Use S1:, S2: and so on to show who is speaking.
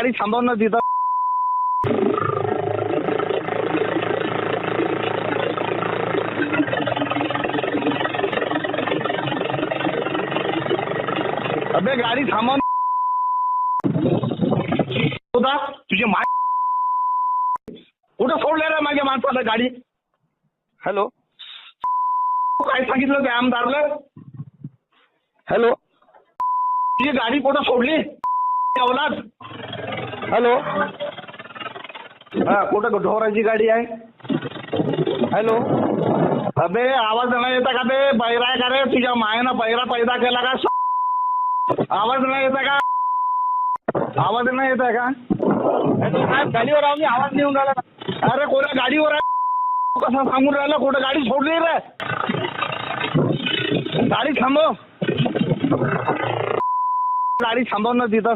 S1: गाडी थांबव ना तिथं. अबे गाडी थांबव. होता तुझी माय कुठं सोडले रे माझ्या माणसाला गाडी?
S2: हॅलो.
S1: काय सांगितलं त्या आमदारला?
S2: हॅलो.
S1: तुझी गाडी कुठं सोडली? अवलाद
S2: हॅलो.
S1: हा कुठं ढोराची गाडी आहे?
S2: हॅलो.
S1: अबे आवाज नाही येता का बे? बैरा आहे का रे? तुझ्या मायनं बैरा पैदा केला का? आवाज नाही येता का? आवाज नाही येत आहे का
S2: गाडीवर आम्ही आवाज नेऊन राहिला.
S1: अरे कोणा गाडीवर आहे? कसं सांगून राहिला? कुठं गाडी सोडली रे? गाडी थांबव गाडी थांबव ना तिथं.